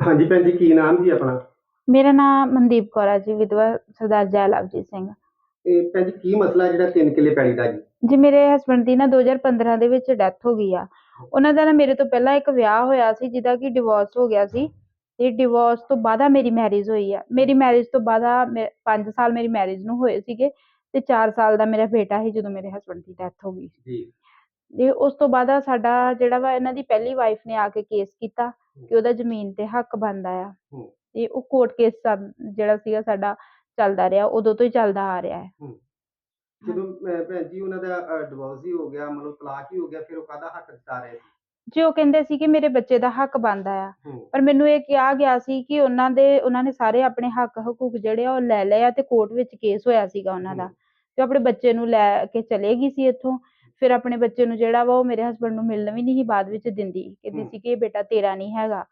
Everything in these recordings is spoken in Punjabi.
ਹਾਂਜੀ ਭੈਣ ਜੀ ਕੀ ਨਾਮ ਜੀ ਆਪਣਾ? ਮੇਰਾ ਨਾਮ ਮਨਦੀਪ ਕੌਰ ਹੈ ਜੀ ਵਿਧਵਾ ਸਰਦਾਰ ਜੈ ਲਵਜੀਤ ਸਿੰਘ ਇਹ ਭੈਣ ਜੀ ਕੀ ਮਸਲਾ ਜਿਹੜਾ ਤਿੰਨ ਕਿੱਲੇ ਪੈਲੀ ਦਾ ਜੀ? ਜੀ ਮੇਰੇ ਹਸਬੰਡ ਦੀ ਨਾ 2015 ਦੇ ਵਿੱਚ ਡੈਥ ਹੋ ਗਈ ਆ। ਉਹਨਾਂ ਦਾ ਨਾ ਮੇਰੇ ਤੋਂ ਪਹਿਲਾਂ ਇੱਕ ਵਿਆਹ ਹੋਇਆ ਸੀ ਜਿਹਦਾ ਕਿ ਡਿਵੋਰਸ ਹੋ ਗਿਆ ਸੀ। ਤੇ ਡਿਵੋਰਸ ਤੋਂ ਬਾਅਦ ਆ ਮੇਰੀ ਮੈਰਿਜ ਹੋਈ ਆ। ਮੇਰੀ ਮੈਰਿਜ ਤੋਂ ਬਾਅਦ ਆ 5 ਸਾਲ ਮੇਰੀ ਮੈਰਿਜ ਨੂੰ ਹੋਏ ਸੀਗੇ ਤੇ 4 ਸਾਲ ਦਾ ਮੇਰਾ ਬੇਟਾ ਸੀ ਜਦੋਂ ਮੇਰੇ ਹਸਬੰਡ ਦੀ ਡੈਥ ਹੋ ਗਈ ਜੀ। ਤੇ ਉਸ ਤੋਂ ਬਾਅਦ ਸਾਡਾ ਜਿਹੜਾ ਵਾ ਇਹਨਾਂ ਦੀ ਪਹਿਲੀ ਵਾਈਫ ਨੇ ਆ ਕੇ ਕੇਸ ਕੀਤਾ। ਕਿ ਉਹਦਾ ਜ਼ਮੀਨ ਤੇ ਹੱਕ ਬਣਦਾ ਆ। ਹੂੰ। ਤੇ ਉਹ ਕੋਰਟ ਕੇਸ ਜਿਹੜਾ ਸੀਗਾ ਸਾਡਾ ਚੱਲਦਾ ਰਿਹਾ ਉਦੋਂ ਤੋਂ ਹੀ ਚੱਲਦਾ ਆ ਰਿਹਾ ਹੈ। ਜਦੋਂ ਅਹ, ਭੈਣ ਜੀ ਉਹਨਾਂ ਦਾ ਡਿਵੋਰਸ ਹੀ ਹੋ ਗਿਆ ਮਤਲਬ ਤਲਾਕ ਹੀ ਹੋ ਗਿਆ ਫਿਰ ਉਹ ਕਾਹਦਾ ਹੱਕ ਜਤਾ ਰਹੇ ਸੀ? ਜੇ ਉਹ ਕਹਿੰਦੇ ਸੀ ਕਿ ਮੇਰੇ ਬੱਚੇ ਦਾ ਹੱਕ ਬਣਦਾ ਆ ਹੂੰ। ਪਰ ਮੈਨੂੰ ਇਹ ਕਿਹਾ ਗਿਆ ਸੀ ਕਿ ਉਹਨਾਂ ਦੇ ਉਹਨਾਂ ਨੇ ਸਾਰੇ ਆਪਣੇ ਹੱਕ ਹਕੂਕ ਜਿਹੜੇ ਆ ਉਹ ਲੈ ਲਏ ਆ ਤੇ ਕੋਰਟ ਵਿੱਚ ਕੇਸ ਹੋਇਆ ਸੀਗਾ ਉਹਨਾਂ ਦਾ। ਤੇ ਉਹ ਆਪਣੇ ਬੱਚੇ ਨੂੰ ਲੈ ਕੇ ਚਲੇ ਗਈ ਸੀ ਇੱਥੋਂ। ਫਿਰ ਆਪਣੇ ਬੱਚੇ ਨੂੰ ਜਿਹੜਾ ਵਾ ਉਹ ਮੇਰੇ ਹਸਬੰਡ ਨੂੰ ਮਿਲਣ ਵੀ ਨਹੀਂ ਸੀ ਬਾਅਦ ਵਿੱਚ ਦਿੰਦੀ। ਕਹਿੰਦੀ। ਸੀ ਕਿ ਇਹ ਬੇਟਾ ਤੇਰਾ ਨਹੀਂ ਹੈਗਾ।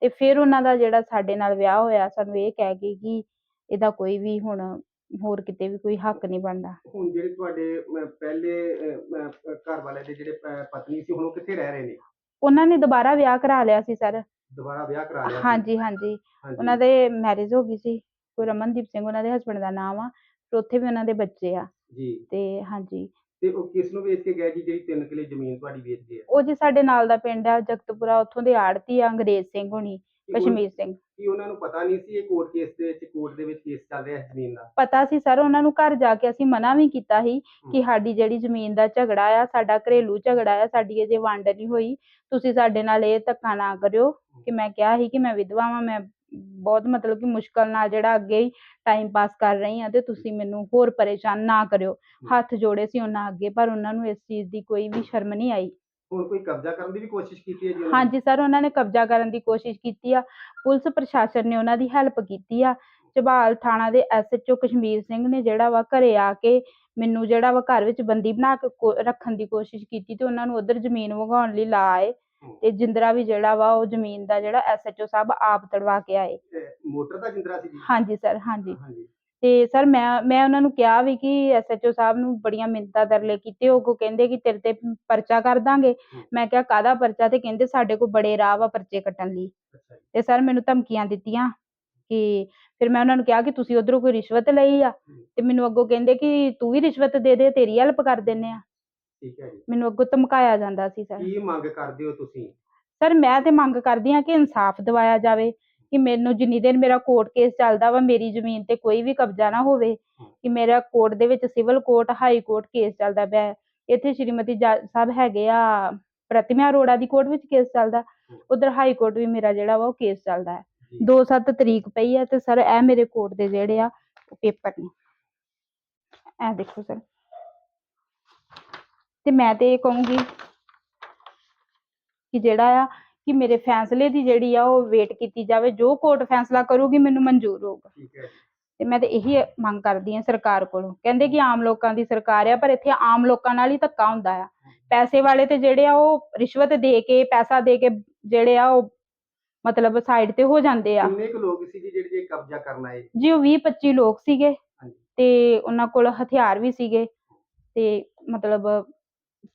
ਤੇ ਫਿਰ ਉਹਨਾਂ ਦਾ ਜਿਹੜਾ ਸਾਡੇ ਨਾਲ ਵਿਆਹ ਹੋਇਆ ਸਾਨੂੰ ਇਹ ਕਹਿ ਕੇ ਕਿ ਇਹਦਾ ਕੋਈ ਵੀ ਹੁਣ ਹੋਰ ਕਿਤੇ ਵੀ ਕੋਈ ਹੱਕ ਨਹੀਂ ਬਣਦਾ। ਹੁਣ ਜਿਹੜੇ ਤੁਹਾਡੇ ਅਹ, ਪਹਿਲੇ ਅਹ, ਅਹ, ਘਰ ਵਾਲੇ ਦੇ ਜਿਹੜੇ ਪ- ਪਤਨੀ ਸੀ ਹੁਣ ਉਹ ਕਿੱਥੇ ਰਹਿ ਰਹੇ ਨੇ? ਉਹਨਾਂ ਨੇ ਦੁਬਾਰਾ ਵਿਆਹ ਕਰਾ ਲਿਆ ਸੀ ਸਰ। ਦੁਬਾਰਾ ਵਿਆਹ ਕਰਾ ਲਿਆ ਸੀ? ਹਾਂਜੀ ਹਾਂਜੀ। ਹਾਂਜੀ। ਉਹਨਾਂ ਦੇ ਮੈਰਿਜ ਹੋ ਗਈ ਸੀ। ਕੋਈ ਰਮਨਦੀਪ ਸਿੰਘ ਉਹਨਾਂ ਦੇ ਹਸਬੰਡ ਦਾ ਨਾਮ ਆ ਤੇ ਉੱਥੇ ਵੀ ਉਹਨਾਂ ਦੇ ਬੱਚੇ ਆ। ਜੀ। ਤੇ ਹਾਂਜੀ। ਤੇ ਉਹ ਕਿਸ ਨੂੰ ਵੇਚ ਕੇ ਗਏ ਜੀ ਜਿਹੜੀ ਤਿੰਨ ਕਿੱਲੇ ਜ਼ਮੀਨ ਤੁਹਾਡੀ ਵੇਚ ਗਏ ਉਹ ਜੀ ਸਾਡੇ ਨਾਲ ਦਾ ਪਿੰਡ ਆ ਜਗਤਪੁਰਾ ਉੱਥੋਂ ਦੇ ਆੜਤੀ ਆ ਅੰਗਰੇਜ਼ ਸਿੰਘ ਹੋਣੀ ਕਸ਼ਮੀਰ ਸਿੰਘ। ਕੀ ਉਹਨਾਂ ਨੂੰ ਪਤਾ ਨਹੀਂ ਸੀ ਇਹ ਕੋਰਟ ਕੇਸ ਦੇ ਵਿੱਚ ਕੋਰਟ ਦੇ ਵਿੱਚ ਕੇਸ ਚੱਲ ਰਿਹਾ ਹੈ ਜ਼ਮੀਨ ਦਾ? ਪਤਾ ਸੀ ਸਰ ਉਹਨਾਂ ਨੂੰ ਘਰ ਜਾ ਕੇ ਅਸੀਂ ਮਨਾ ਵੀ ਕੀਤਾ ਸੀ ਕਿ। ਸਾਡੀ ਜਿਹੜੀ ਜ਼ਮੀਨ ਦਾ ਝਗੜਾ ਆ ਸਾਡਾ ਘਰੇਲੂ ਝਗੜਾ ਆ ਸਾਡੀ ਅਜੇ ਵੰਡ ਨਹੀਂ ਹੋਈ। ਤੁਸੀਂ ਸਾਡੇ ਨਾਲ ਇਹ ਧੱਕਾ ਨਾ ਕਰਿਓ ਕਿ ਮੈਂ ਕਿਹਾ ਸੀ ਕਿ ਮੈਂ ਵਿਧਵਾ ਵਾਂ ਮੈਂ ਬਹੁਤ ਮਤਲਬ ਕਿ ਮੁਸ਼ਕਲ ਨਾਲ ਜਿਹੜਾ ਅੱਗੇ ਹੀ ਟਾਈਮ ਪਾਸ ਕਰ ਰਹੀ ਹਾਂ ਤੇ ਤੁਸੀਂ ਮੈਨੂੰ ਹੋਰ ਪਰੇਸ਼ਾਨ ਨਾ ਕਰਿਓ। ਹੱਥ ਜੋੜੇ ਸੀ ਉਹਨਾਂ ਅੱਗੇ ਪਰ ਉਹਨਾਂ ਨੂੰ ਇਸ ਚੀਜ਼ ਦੀ ਕੋਈ ਵੀ ਸ਼ਰਮ ਨਹੀਂ ਆਈ। ਹੁਣ ਕੋਈ ਕਬਜ਼ਾ ਕਰਨ ਦੀ ਵੀ ਕੋਸ਼ਿਸ਼ ਕੀਤੀ ਹੈ ਜੀ ਉਹਨਾਂ ਨੇ? ਹਾਂਜੀ ਸਰ ਉਹਨਾਂ ਨੇ ਕਬਜ਼ਾ ਕਰਨ ਦੀ ਕੋਸ਼ਿਸ਼ ਕੀਤੀ ਆ। ਪੁਲਿਸ ਪ੍ਰਸ਼ਾਸਨ ਨੇ ਉਹਨਾਂ ਦੀ ਹੈਲਪ ਕੀਤੀ ਆ। ਝਬਾਲ ਥਾਣਾ ਦੇ ਐਸਐਚਓ ਕਸ਼ਮੀਰ ਸਿੰਘ ਨੇ ਜਿਹੜਾ ਵਾ ਘਰੇ ਆ ਕੇ ਮੈਨੂੰ ਜਿਹੜਾ ਵਾ ਘਰ ਵਿੱਚ ਬੰਦੀ ਬਣਾ ਕੇ ਕੋ- ਰੱਖਣ ਦੀ ਕੋਸ਼ਿਸ਼ ਕੀਤੀ ਤੇ ਉਹਨਾਂ ਨੂੰ ਉਧਰ ਜ਼ਮੀਨ ਵਗਾਉਣ ਲਈ ਲਾ ਆਏ। ਤੇ ਜਿੰਦਰਾ ਵੀ ਜਿਹੜਾ ਵਾ ਉਹ ਜ਼ਮੀਨ ਦਾ ਜਿਹੜਾ ਐਸਐਚਓ ਸਾਹਿਬ ਆਪ ਤੜਵਾ ਕੇ ਆਏ। ਮੋਟਰ ਦਾ ਜਿੰਦਰਾ ਸੀ ਜੀ? ਹਾਂਜੀ ਸਰ ਹਾਂਜੀ। ਤੇ ਸਰ ਮੈਂ ਮੈਂ ਉਹਨਾਂ ਨੂੰ ਕਿਹਾ ਵੀ ਕਿ ਐਸਐਚਓ ਸਾਹਿਬ ਨੂੰ ਬੜੀਆਂ ਮਿੰਨਤਾਂ ਤਰਲੇ ਕੀਤੇ ਉਹ ਕੋ ਕਹਿੰਦੇ ਕਿ ਤੇਰੇ ਤੇ ਪਰਚਾ ਕਰ ਦਾਂਗੇ। ਮੈਂ ਕਿਹਾ ਕਾਹਦਾ ਪਰਚਾ? ਤੇ ਕਹਿੰਦੇ ਸਾਡੇ ਕੋਲ ਬੜੇ ਰਾਹ ਵਾ ਪਰਚੇ ਕੱਟਣ ਲਈ। ਤੇ ਸਰ ਮੈਨੂੰ ਧਮਕੀਆਂ ਦਿੱਤੀਆਂ ਕਿ ਫਿਰ ਮੈਂ ਉਹਨਾਂ ਨੂੰ ਕਿਹਾ ਕਿ ਤੁਸੀਂ ਉਧਰੋਂ ਕੋਈ ਰਿਸ਼ਵਤ ਲਈ ਆ। ਤੇ ਮੈਨੂੰ ਅੱਗੋਂ ਕਹਿੰਦੇ ਕਿ ਤੂੰ ਵੀ ਰਿਸ਼ਵਤ ਦੇ ਦੇ ਤੇਰੀ ਹੈਲਪ ਕਰ ਦਿੰਨੇ ਆ। ਠੀਕ ਹੈ ਜੀ। ਮੈਨੂੰ ਅੱਗੋਂ ਧਮਕਾਇਆ ਜਾਂਦਾ ਸੀ ਸਰ। ਕੀ ਮੰਗ ਕਰਦੇ ਹੋ ਤੁਸੀਂ? ਸਰ ਮੈਂ ਤੇ ਮੰਗ ਕਰਦੀ ਹਾਂ ਕਿ ਇਨਸਾਫ ਦਿਵਾਇਆ ਜਾਵੇ ਕਿ ਮੈਨੂੰ ਜਿੰਨੀ ਦੇਰ ਮੇਰਾ ਕੋਰਟ ਕੇਸ ਚੱਲਦਾ ਵਾ ਮੇਰੀ ਜ਼ਮੀਨ ਤੇ ਕੋਈ ਵੀ ਕਬਜ਼ਾ ਨਾ ਹੋਵੇ ਕਿ ਮੇਰਾ ਕੋਰਟ ਦੇ ਵਿੱਚ civil court high court case ਚੱਲਦਾ ਪਿਆ। ਇੱਥੇ ਸ਼੍ਰੀਮਤੀ ਜੱਜ ਸਾਹਿਬ ਹੈਗੇ ਆ ਪ੍ਰਤਿਮਾ ਅਰੋੜਾ ਦੀ ਕੋਰਟ ਵਿੱਚ ਕੇਸ ਚੱਲਦਾ ਉਧਰ ਹਾਈ ਕੋਰਟ ਵੀ ਮੇਰਾ ਜਿਹੜਾ ਵਾ ਉਹ ਕੇਸ ਚੱਲਦਾ ਹੈ। ਜੀ। 2-7 ਤਰੀਕ ਪਈ ਹੈ ਤੇ ਸਰ ਇਹ ਮੇਰੇ ਕੋਰਟ ਦੇ ਜਿਹੜੇ ਆ ਪੇਪਰ ਨੇ। ਇਹ ਦੇਖੋ ਸਰ। ਤੇ ਮੈਂ ਤੇ ਇਹ ਕਹੂੰਗੀ ਕਿ ਜਿਹੜਾ ਆ ਕਿ ਮੇਰੇ ਫੈਸਲੇ ਦੀ ਜਿਹੜੀ ਆ ਉਹ ਵੇਟ ਕੀਤੀ ਜਾਵੇ ਜੋ ਕੋਰਟ ਫੈਸਲਾ ਕਰੂਗੀ ਮੈਨੂੰ ਮਨਜ਼ੂਰ ਹੋਊਗਾ। ਠੀਕ ਹੈ। ਤੇ ਮੈਂ ਤੇ ਇਹੀ ਮੰਗ ਕਰਦੀ ਹਾਂ ਸਰਕਾਰ ਕੋਲੋਂ। ਕਹਿੰਦੇ ਕਿ ਆਮ ਲੋਕਾਂ ਦੀ ਸਰਕਾਰ ਆ ਪਰ ਇੱਥੇ ਆਮ ਲੋਕਾਂ ਨਾਲ ਹੀ ਧੱਕਾ ਹੁੰਦਾ ਆ। ਪੈਸੇ ਵਾਲੇ ਤੇ ਜਿਹੜੇ ਆ ਉਹ ਰਿਸ਼ਵਤ ਦੇ ਕੇ ਪੈਸਾ ਦੇ ਕੇ ਜਿਹੜੇ ਆ ਉਹ ਮਤਲਬ ਸਾਈਡ ਤੇ ਹੋ ਜਾਂਦੇ ਆ। ਕਿੰਨੇ ਕੁ ਲੋਕ ਸੀ ਜੀ ਜਿਹੜੇ ਜੇ ਕਬਜ਼ਾ ਕਰਨ ਆਏ? ਜੀ ਉਹ 20 25 ਲੋਕ ਸੀਗੇ। ਤੇ ਉਹਨਾਂ ਕੋਲ ਹਥਿਆਰ ਵੀ ਸੀਗੇ ਤੇ ਮਤਲਬ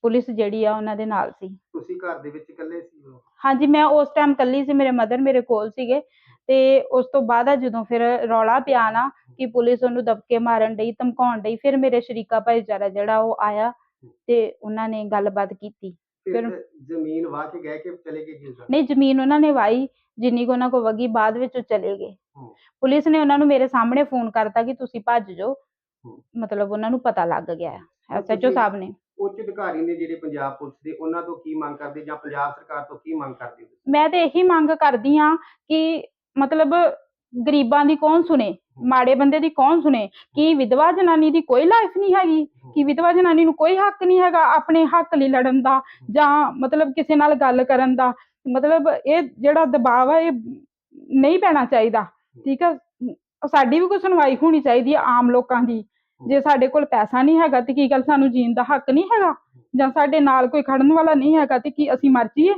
ਪੁਲਿਸ ਜਿਹੜੀ ਆ ਉਹਨਾਂ ਦੇ ਨਾਲ ਸੀ। ਤੁਸੀਂ ਘਰ ਦੇ ਵਿੱਚ ਇਕੱਲੇ ਸੀ ਉਦੋਂ? ਹਾਂਜੀ ਮੈਂ ਉਸ ਟਾਈਮ ਕੱਲੀ ਸੀ ਮੇਰੇ ਮਦਰ ਮੇਰੇ ਕੋਲ ਸੀਗੇ। ਤੇ ਉਸ ਤੋਂ ਬਾਅਦ ਆ ਜਦੋਂ ਫਿਰ ਰੌਲਾ ਪਿਆ ਨਾ ਕਿ ਪੁਲਿਸ ਉਹਨੂੰ ਦਬਕੇ ਮਾਰਨ ਡਈ ਧਮਕਾਉਣ ਡਈ ਫਿਰ ਮੇਰੇ ਸ਼ਰੀਕਾ ਭਾਈਚਾਰਾ ਜਿਹੜਾ ਉਹ ਆਇਆ ਤੇ ਉਹਨਾਂ ਨੇ ਗੱਲਬਾਤ ਕੀਤੀ। ਫਿਰ ਫਿਰ- ਜ਼ਮੀਨ ਵਾਹ ਕੇ ਗਏ ਕਿ ਚਲੇ ਗਏ ਜੀ ਨਹੀਂ ਜ਼ਮੀਨ ਉਹਨਾਂ ਨੇ ਵਾਈ ਜਿੰਨੀ ਕੁ ਉਹਨਾਂ ਕੋ ਵਗੀ ਬਾਅਦ ਵਿੱਚ ਉਹ ਚਲੇ ਗਏ। ਹੂੰ। ਪੁਲਿਸ ਨੇ ਉਹਨਾਂ ਨੂੰ ਮੇਰੇ ਸਾਹਮਣੇ ਫੋਨ ਕਰਤਾ ਕਿ ਤੁਸੀਂ ਭੱਜ ਜਾਓ। ਹੂੰ। ਮਤਲਬ ਉਹਨਾਂ ਨੂੰ ਪਤਾ ਲੱਗ ਗਿਆ ਐਸਐਚਓ ਤੁਸੀਂ- ਸਾਹਿਬ ਨੇ। ਉੱਚ ਅਧਿਕਾਰੀ ਨੇ ਜਿਹੜੇ ਪੰਜਾਬ ਪੁਲਿਸ ਦੇ ਉਹਨਾਂ ਤੋਂ ਕੀ ਮੰਗ ਕਰਦੇ ਜਾਂ ਪੰਜਾਬ ਸਰਕਾਰ ਤੋਂ ਕੀ ਮੰਗ ਕਰਦੇ ਹੋ ਮੈਂ ਤੇ ਇਹੀ ਮੰਗ ਕਰਦੀ ਹਾਂ ਕਿ ਮਤਲਬ ਗਰੀਬਾਂ ਦੀ ਕੌਣ ਸੁਣੇ ਮਾੜੇ ਬੰਦੇ ਦੀ ਕੌਣ ਸੁਣੇ ਕੀ ਵਿਧਵਾ ਜਨਾਨੀ ਦੀ ਕੋਈ ਲਾਈਫ ਨਹੀਂ ਹੈਗੀ ਕਿ ਵਿਧਵਾ ਜਨਾਨੀ ਨੂੰ ਕੋਈ ਹੱਕ ਨਹੀਂ ਹੈਗਾ ਆਪਣੇ ਹੱਕ ਲਈ ਲੜਨ ਦਾ ਜਾਂ ਮਤਲਬ ਕਿਸੇ ਨਾਲ ਗੱਲ ਕਰਨ ਦਾ। ਮਤਲਬ ਇਹ ਜਿਹੜਾ ਦਬਾਅ ਹੈ ਇਹ ਨਹੀਂ ਪੈਣਾ ਚਾਹੀਦਾ। ਠੀਕ ਆ? ਸਾਡੀ ਵੀ ਕੋਈ ਸੁਣਵਾਈ ਹੋਣੀ ਚਾਹੀਦੀ ਹੈ ਆਮ ਲੋਕਾਂ ਦੀ। ਜੇ ਸਾਡੇ ਕੋਲ ਪੈਸਾ ਨਹੀਂ ਹੈਗਾ ਤੇ ਕੀ ਗੱਲ ਸਾਨੂੰ ਜੀਣ ਦਾ ਹੱਕ ਨਹੀਂ ਹੈਗਾ? ਜਾਂ ਸਾਡੇ ਨਾਲ ਕੋਈ ਖੜਨ ਵਾਲਾ ਨਹੀਂ ਹੈਗਾ ਤੇ ਕੀ ਅਸੀਂ ਮਰ ਜਾਈਏ?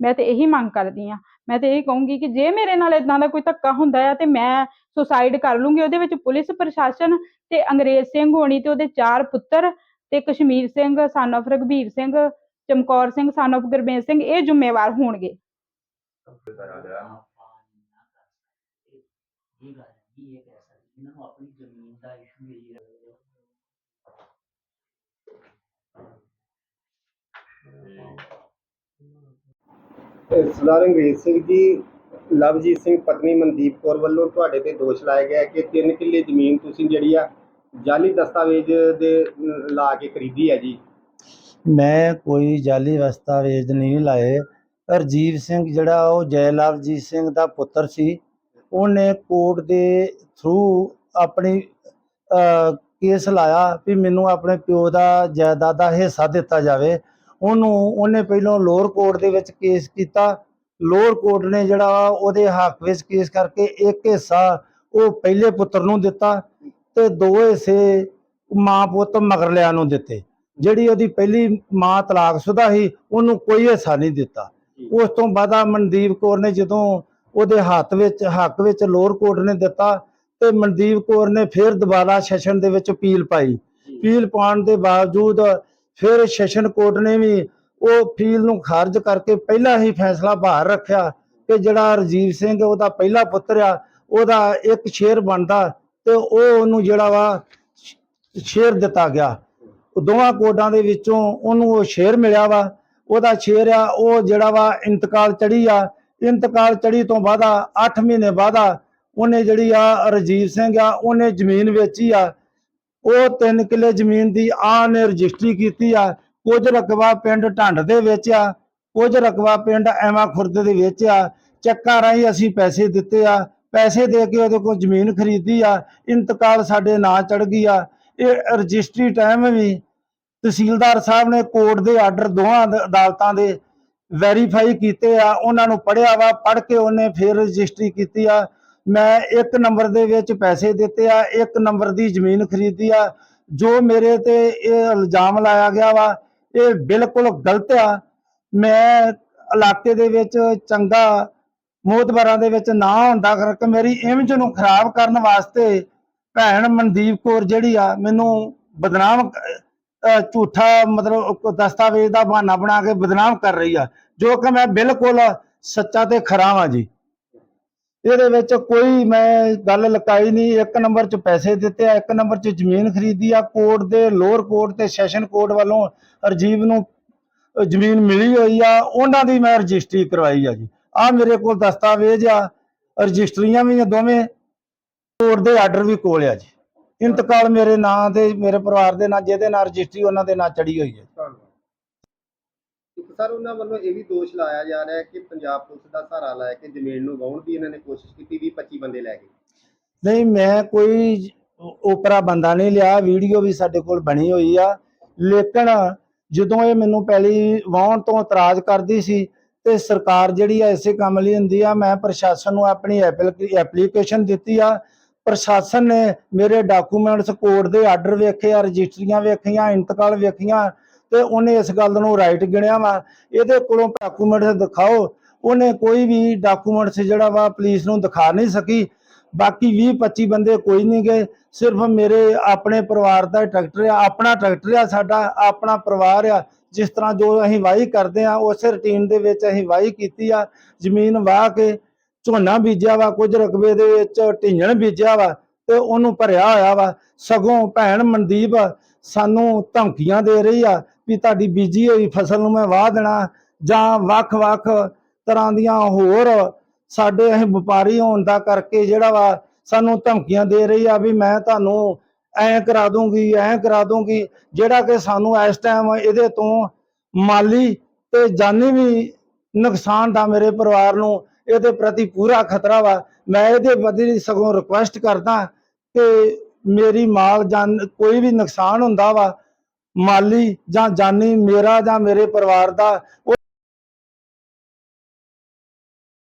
ਮੈਂ ਤੇ ਇਹੀ ਮੰਗ ਕਰਦੀ ਆ ਮੈਂ ਤੇ ਇਹ ਕਹੂੰਗੀ ਕਿ ਜੇ ਮੇਰੇ ਨਾਲ ਇਦਾਂ ਦਾ ਕੋਈ ਧੱਕਾ ਹੁੰਦਾ ਆ ਤੇ ਮੈਂ ਸੁਸਾਈਡ ਕਰ ਲੂੰਗੀ। ਉਹਦੇ ਵਿੱਚ ਪੁਲਿਸ ਪ੍ਰਸ਼ਾਸਨ ਤੇ ਅੰਗਰੇਜ਼ ਸਿੰਘ ਹੋਣੀ ਤੇ ਉਹਦੇ ਚਾਰ ਪੁੱਤਰ ਤੇ Kashmir Singh son of Raghbir Singh Chamkaur Singh son of ਗੁਰਬੇਜ Singh ਇਹ ਜ਼ਿੰਮੇਵਾਰ ਹੋਣਗੇ। ਨਹੀਂ ਇਹ ਕਹਿ ਸਕਦੀ ਇਹਨਾਂ ਨੂੰ ਆਪਣੀ ਜ਼ਮੀਨ ਦਾ ਇਸ਼ੂ ਹੀ ਰਿਹਾ ਇਹ ਸਰਦਾਰ ਅੰਗਰੇਜ਼ ਸਿੰਘ ਜੀ ਲਵਜੀਤ ਸਿੰਘ ਪਤਨੀ ਮਨਦੀਪ ਕੌਰ ਵੱਲੋਂ ਤੁਹਾਡੇ ਤੇ ਦੋਸ਼ ਲਾਇਆ ਗਿਆ ਹੈ ਕਿ 3 ਕਿੱਲੇ ਜ਼ਮੀਨ ਤੁਸੀਂ ਜਿਹੜੀ ਆ ਜਾਲੀ ਦਸਤਾਵੇਜ਼ ਦੇ ਲਾ ਕੇ ਖਰੀਦੀ ਹੈ ਜੀ। ਮੈਂ ਕੋਈ ਜਾਲੀ ਦਸਤਾਵੇਜ਼ ਨਹੀਂ ਲਾਏ। ਰਜੀਵ ਸਿੰਘ ਜਿਹੜਾ ਉਹ ਜੈਲਾਲਜੀਤ ਸਿੰਘ ਦਾ ਪੁੱਤਰ ਸੀ ਉਹਨੇ ਕੋਰਟ ਦੇ ਥਰੂ ਆਪਣੀ ਕੇਸ ਲਾਇਆ ਵੀ ਮੈਨੂੰ ਆਪਣੇ ਪਿਓ ਦਾ ਜਾਇਦਾਦ ਦਾ ਹਿੱਸਾ ਦਿੱਤਾ ਜਾਵੇ। ਉਹਨੂੰ ਉਹਨੇ ਪਹਿਲਾਂ ਲੋਅਰ ਕੋਰਟ ਦੇ ਵਿੱਚ ਕੇਸ ਕੀਤਾ। ਲੋਅਰ ਕੋਰਟ ਨੇ ਜਿਹੜਾ ਉਹਦੇ ਹੱਕ ਵਿੱਚ ਕੇਸ ਕਰਕੇ ਇੱਕ ਹਿੱਸਾ ਉਹ ਪਹਿਲੇ ਪੁੱਤਰ ਨੂੰ ਦਿੱਤਾ ਤੇ ਦੋ ਹਿੱਸੇ ਮਾਂ ਪੁੱਤ ਮਗਰਲਿਆਂ ਨੂੰ ਦਿੱਤੇ। ਜਿਹੜੀ ਉਹਦੀ ਪਹਿਲੀ ਮਾਂ ਤਲਾਕਸ਼ੁਦਾ ਸੀ ਉਹਨੂੰ ਕੋਈ ਹਿੱਸਾ ਨਹੀਂ ਦਿੱਤਾ। ਉਸ ਤੋਂ ਬਾਅਦ ਆ ਮਨਦੀਪ ਕੌਰ ਨੇ ਜਦੋਂ ਉਹਦੇ ਹੱਥ ਵਿੱਚ ਹੱਕ ਵਿੱਚ ਲੋਅਰ ਕੋਰਟ ਨੇ ਦਿੱਤਾ ਤੇ ਮਨਦੀਪ ਕੌਰ ਨੇ ਫਿਰ ਦੁਬਾਰਾ ਸੈਸ਼ਨ ਦੇ ਵਿੱਚ ਅਪੀਲ ਪਾਈ। ਅਪੀਲ ਪਾਉਣ ਦੇ ਬਾਵਜੂਦ ਫਿਰ ਸੈਸ਼ਨ ਕੋਰਟ ਨੇ ਵੀ ਉਹ ਅਪੀਲ ਨੂੰ ਖਾਰਜ ਕਰਕੇ ਪਹਿਲਾਂ ਹੀ ਫੈਸਲਾ ਬਾਹਰ ਰੱਖਿਆ ਕਿ ਜਿਹੜਾ ਰਜੀਵ ਸਿੰਘ ਉਹਦਾ ਪਹਿਲਾ ਪੁੱਤਰ ਆ ਉਹਦਾ ਇੱਕ ਸ਼ੇਰ ਬਣਦਾ ਤੇ ਉਹ ਉਹਨੂੰ ਜਿਹੜਾ ਵਾ ਸ਼ੇਰ ਦਿੱਤਾ ਗਿਆ। ਉਹ ਦੋਵਾਂ ਕੋਡਾਂ ਦੇ ਵਿੱਚੋਂ ਉਹਨੂੰ ਉਹ ਸ਼ੇਰ ਮਿਲਿਆ ਵਾ ਉਹਦਾ ਸ਼ੇਰ ਆ ਉਹ ਜਿਹੜਾ ਵਾ ਇੰਤਕਾਲ ਚੜੀ ਆ ਇੰਤਕਾਲ ਚੜੀ ਤੋਂ ਬਾਅਦ 8 ਮਹੀਨੇ ਬਾਅਦ ਉਹਨੇ ਜਿਹੜੀ ਆ ਰਜੀਵ ਸਿੰਘ ਆ, ਉਹਨੇ ਜ਼ਮੀਨ ਵੇਚੀ ਆ। ਉਹ 3 ਕਿੱਲੇ ਜ਼ਮੀਨ ਦੀ ਆ ਨੇ ਰਜਿਸਟਰੀ ਕੀਤੀ ਆ। ਕੁਝ ਰਕਬਾ ਪਿੰਡ ਢੰਡ ਦੇ ਵਿੱਚ ਆ, ਕੁਝ ਰਕਬਾ ਪਿੰਡ ਐਵਾਂ ਖੁਰਦ ਦੇ ਵਿੱਚ ਆ। ਚੱਕਾ ਰਾਹੀਂ ਅਸੀਂ ਪੈਸੇ ਦਿੱਤੇ ਆ। ਪੈਸੇ ਦੇ ਕੇ ਉਹਦੇ ਕੋਲ ਜ਼ਮੀਨ ਖਰੀਦੀ ਆ। ਇੰਤਕਾਲ ਸਾਡੇ ਨਾਂ ਚੜ ਗਈ ਆ। ਇਹ ਰਜਿਸਟਰੀ ਟਾਈਮ ਵੀ ਤਹਿਸੀਲਦਾਰ ਸਾਹਿਬ ਨੇ ਕੋਰਟ ਦੇ ਆਰਡਰ ਦੋਹਾਂ ਅਦਾਲਤਾਂ ਦੇ ਵੈਰੀਫਾਈ ਕੀਤੇ ਆ, ਉਹਨਾਂ ਨੂੰ ਪੜਿਆ ਵਾ ਪੜ ਕੇ ਉਹਨੇ ਫਿਰ ਰਜਿਸਟਰੀ ਕੀਤੀ ਆ। ਮੈਂ ਇੱਕ ਨੰਬਰ ਦੇ ਵਿੱਚ ਪੈਸੇ ਦਿੱਤੇ ਆ, ਇੱਕ ਨੰਬਰ ਦੀ ਜ਼ਮੀਨ ਖਰੀਦੀ ਆ, ਜੋ ਮੇਰੇ ਤੇ ਇਹ ਇਲਜ਼ਾਮ ਲਾਇਆ ਗਿਆ ਵਾ, ਇਹ ਬਿਲਕੁਲ ਗਲਤ ਆ। ਮੈਂ ਇਲਾਕੇ ਦੇ ਵਿੱਚ ਚੰਗਾ ਮੋਤਬਰਾਂ ਦੇ ਵਿੱਚ ਨਾ ਹੁੰਦਾ ਕਰਕੇ ਮੇਰੀ ਇਮਜ ਨੂੰ ਖਰਾਬ ਕਰਨ ਵਾਸਤੇ ਭੈਣ ਮਨਦੀਪ ਕੌਰ ਜਿਹੜੀ ਆ, ਮੈਨੂੰ ਬਦਨਾਮ ਝੂਠਾ ਮਤਲਬ ਦਸਤਾਵੇਜ਼ ਦਾ ਬਹਾਨਾ ਬਣਾ ਕੇ ਬਦਨਾਮ ਕਰ ਰਹੀ ਆ। ਜੋ ਕਿ ਮੈਂ ਬਿਲਕੁਲ ਸੱਚਾ ਤੇ ਖਰਾ ਵਾਂ ਜੀ। ਇਹਦੇ ਵਿੱਚ ਕੋਈ ਮੈਂ ਗੱਲ ਲਕਾਈ ਨਹੀਂ। ਇੱਕ ਨੰਬਰ 'ਚ ਪੈਸੇ ਦਿੱਤੇ ਆ, ਇੱਕ ਨੰਬਰ 'ਚ ਜ਼ਮੀਨ ਖਰੀਦੀ ਆ। ਕੋਰਟ ਦੇ, ਲੋਅਰ ਕੋਰਟ ਤੇ ਸੈਸ਼ਨ ਕੋਰਟ ਵੱਲੋਂ ਰਜੀਵ ਨੂੰ ਜ਼ਮੀਨ ਮਿਲੀ ਹੋਈ ਆ। ਉਹਨਾਂ ਦੀ ਮੈਂ ਰਜਿਸਟਰੀ ਕਰਵਾਈ ਆ ਜੀ। ਆ ਮੇਰੇ ਕੋਲ ਦਸਤਾਵੇਜ਼ ਆ। ਰਜਿਸਟਰੀਆਂ ਵੀ ਆ ਦੋਵੇਂ। ਕੋਰਟ ਦੇ ਆਰਡਰ ਵੀ ਕੋਲ ਆ ਜੀ। ਇੰਤਕਾਲ ਮੇਰੇ ਨਾਂ ਤੇ ਮੇਰੇ ਪਰਿਵਾਰ ਦੇ ਨਾਂ ਜਿਹਦੇ ਨਾਲ ਰਜਿਸਟਰੀ ਉਹਨਾਂ ਦੇ ਨਾਂ ਚੜੀ ਹੋਈ ਹੈ। ਧੰਨਵਾਦ ਸਰ ਉਹਨਾਂ ਵੱਲੋਂ ਇਹ ਵੀ ਦੋਸ਼ ਲਾਇਆ ਜਾ ਰਿਹਾ ਹੈ ਕਿ ਪੰਜਾਬ ਪੁਲਿਸ ਦਾ ਸਹਾਰਾ ਲੈ ਕੇ ਜ਼ਮੀਨ ਨੂੰ ਵਾਹੁਣ ਦੀ ਇਹਨਾਂ ਨੇ ਕੋਸ਼ਿਸ਼ ਕੀਤੀ 20 25 ਬੰਦੇ ਲੈ ਕੇ ਨਹੀਂ ਮੈਂ ਕੋਈ ਓਪਰਾ ਬੰਦਾ ਨਹੀਂ ਲਿਆ ਵੀਡੀਓ ਵੀ ਸਾਡੇ ਕੋਲ ਬਣੀ ਹੋਈ ਆ। ਲੇਕਿਨ ਜਦੋਂ ਇਹ ਮੈਨੂੰ ਪਹਿਲੀ ਵਾਹਣ ਤੋਂ ਇਤਰਾਜ਼ ਕਰਦੀ ਸੀ ਤੇ ਸਰਕਾਰ ਜਿਹੜੀ ਇਸੇ ਕੰਮ ਲਈ ਹੁੰਦੀ ਆ ਮੈਂ ਪ੍ਰਸ਼ਾਸਨ ਨੂੰ ਆਪਣੀ ਐਪਲੀਕੇਸ਼ਨ ਦਿੱਤੀ ਆ ਪ੍ਰਸ਼ਾਸਨ ਨੇ ਮੇਰੇ ਡਾਕੂਮੈਂਟਸ ਕੋਰਟ ਦੇ ਆਰਡਰ ਵੇਖੇ ਆ, ਰਜਿਸਟਰੀਆਂ ਵੇਖੀਆਂ, ਇੰਤਕਾਲ ਵੇਖੀਆਂ ਤੇ ਉਹਨੇ ਇਸ ਗੱਲ ਨੂੰ ਰਾਈਟ ਗਿਣਿਆ ਵਾ। ਇਹਦੇ ਕੋਲੋਂ ਡਾਕੂਮੈਂਟਸ ਦਿਖਾਓ। ਉਹਨੇ ਕੋਈ ਵੀ ਡਾਕੂਮੈਂਟਸ ਜਿਹੜਾ ਵਾ ਪੁਲਿਸ ਨੂੰ ਦਿਖਾ ਨਹੀਂ ਸਕੀ। ਬਾਕੀ 20 25 ਬੰਦੇ ਕੋਈ ਨਹੀਂ ਗਏ। ਸਿਰਫ ਮੇਰੇ ਆਪਣੇ ਪਰਿਵਾਰ ਦਾ ਟਰੈਕਟਰ ਆ, ਆਪਣਾ ਟਰੈਕਟਰ ਆ ਸਾਡਾ, ਆਪਣਾ ਪਰਿਵਾਰ ਆ। ਜਿਸ ਤਰ੍ਹਾਂ ਜੋ ਅਸੀਂ ਵਾਹੀ ਕਰਦੇ ਆ, ਉਸੇ ਰੁਟੀਨ ਦੇ ਵਿੱਚ ਅਸੀਂ ਵਾਹੀ ਕੀਤੀ ਆ। ਜ਼ਮੀਨ ਵਾਹ ਕੇ ਝੋਨਾ ਬੀਜਿਆ ਵਾ, ਕੁਝ ਰਕਬੇ ਦੇ ਵਿੱਚ ਢੀਂਜਣ ਬੀਜਿਆ ਵਾ ਤੇ ਉਹਨੂੰ ਭਰਿਆ ਹੋਇਆ ਵਾ। ਸਗੋਂ ਭੈਣ ਮਨਦੀਪ ਸਾਨੂੰ ਧਮਕੀਆਂ ਦੇ ਰਹੀ ਆ ਵੀ ਤੁਹਾਡੀ ਬੀਜੀ ਹੋਈ ਫਸਲ ਨੂੰ ਮੈਂ ਵਾਹ ਦੇਣਾ ਜਾਂ ਵੱਖ-ਵੱਖ ਤਰ੍ਹਾਂ ਦੀਆਂ ਹੋਰ ਸਾਡੇ ਇਹ ਵਪਾਰੀ ਹੋਣ ਦਾ ਕਰਕੇ ਜਿਹੜਾ ਵਾ ਸਾਨੂੰ ਧਮਕੀਆਂ ਦੇ ਰਹੀ ਆ ਵੀ ਮੈਂ ਤੁਹਾਨੂੰ ਐਂ ਕਰਾ ਦੂੰਗੀ, ਐਂ ਕਰਾ ਦੂੰਗੀ। ਜਿਹੜਾ ਕਿ ਸਾਨੂੰ ਇਸ ਟਾਈਮ ਇਹਦੇ ਤੋਂ ਮਾਲੀ ਤੇ ਜਾਨੀ ਵੀ ਨੁਕਸਾਨ ਦਾ ਮੇਰੇ ਪਰਿਵਾਰ ਨੂੰ ਇਹਦੇ ਪ੍ਰਤੀ ਪੂਰਾ ਖਤਰਾ ਵਾ। ਮੈਂ ਇਹਦੇ ਬਦਲੀ ਸਗੋਂ ਰਿਕੁਐਸਟ ਕਰਦਾ ਕਿ ਮੇਰੀ ਮਾਲ ਜਾਨ ਕੋਈ ਵੀ ਨੁਕਸਾਨ ਹੁੰਦਾ ਵਾ, ਮਾਲੀ ਜਾਂ ਜਾਨੀ ਮੇਰਾ ਜਾਂ ਮੇਰੇ ਪਰਿਵਾਰ ਦਾ ਉਹ